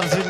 Pınar'cığım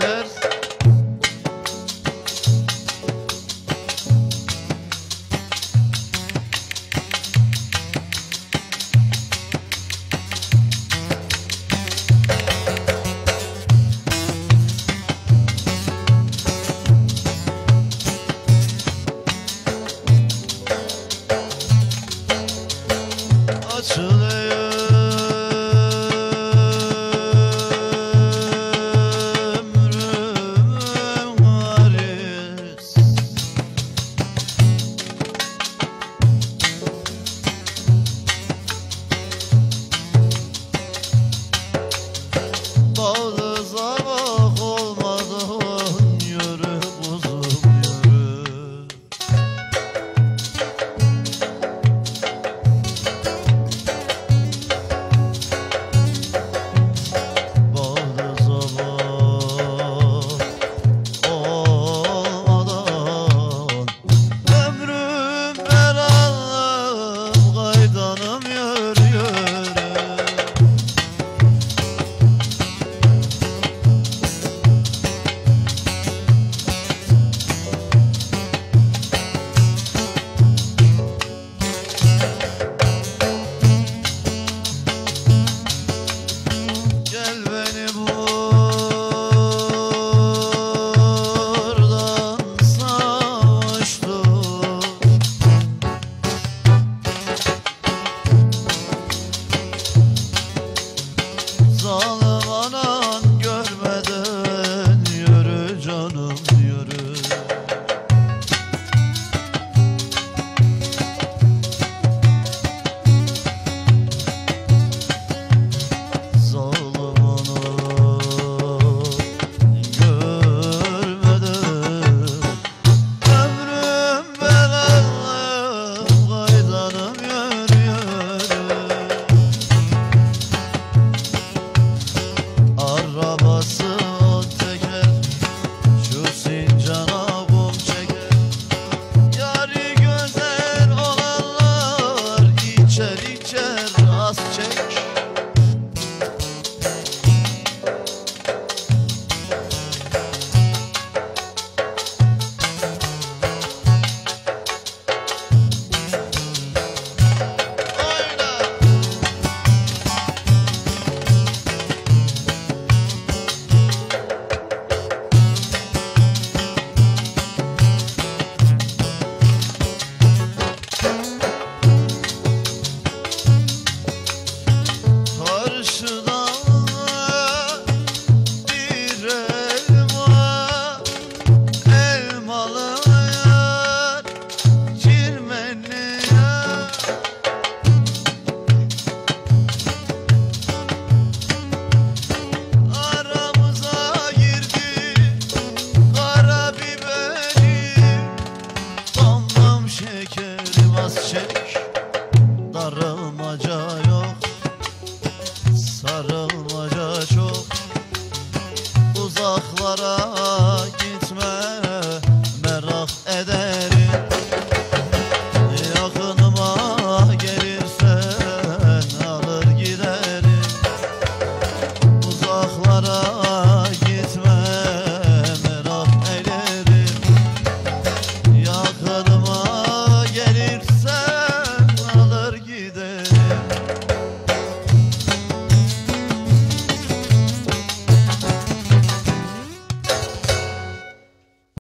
yaz çek Darılmaca yok Sarılmaca çok. Uzaklara Thank you.